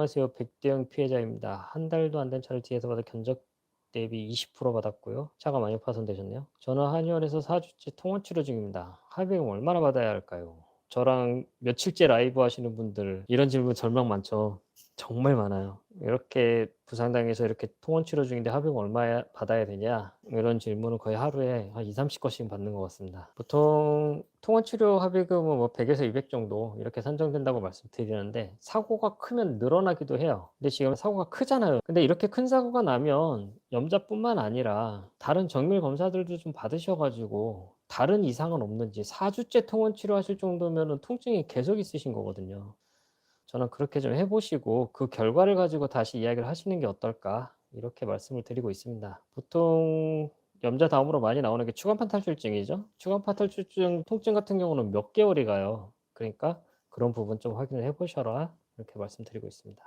안녕하세요. 백대형 피해자입니다. 한 달도 안 된 차를 뒤에서 받아 견적 대비 20% 받았고요. 차가 많이 파손되셨네요. 저는 한의원에서 4주째 통원 치료 중입니다. 합의금 얼마나 받아야 할까요? 저랑 며칠째 라이브 하시는 분들 이런 질문 절망 많죠. 정말 많아요. 이렇게 부상당해서 이렇게 통원 치료 중인데 합의금 얼마 받아야 되냐? 이런 질문은 거의 하루에 한 2, 30건씩 받는 것 같습니다. 보통 통원 치료 합의금은 뭐 100에서 200 정도 이렇게 산정된다고 말씀드리는데 사고가 크면 늘어나기도 해요. 근데 지금 사고가 크잖아요. 근데 이렇게 큰 사고가 나면 염자뿐만 아니라 다른 정밀 검사들도 좀 받으셔가지고 다른 이상은 없는지 4주째 통원 치료하실 정도면 통증이 계속 있으신 거거든요. 저는 그렇게 좀 해보시고 그 결과를 가지고 다시 이야기를 하시는 게 어떨까 이렇게 말씀을 드리고 있습니다. 보통 염자 다음으로 많이 나오는 게 추간판 탈출증이죠. 추간판 탈출증 통증 같은 경우는 몇 개월이 가요. 그러니까 그런 부분 좀 확인을 해보셔라 이렇게 말씀드리고 있습니다.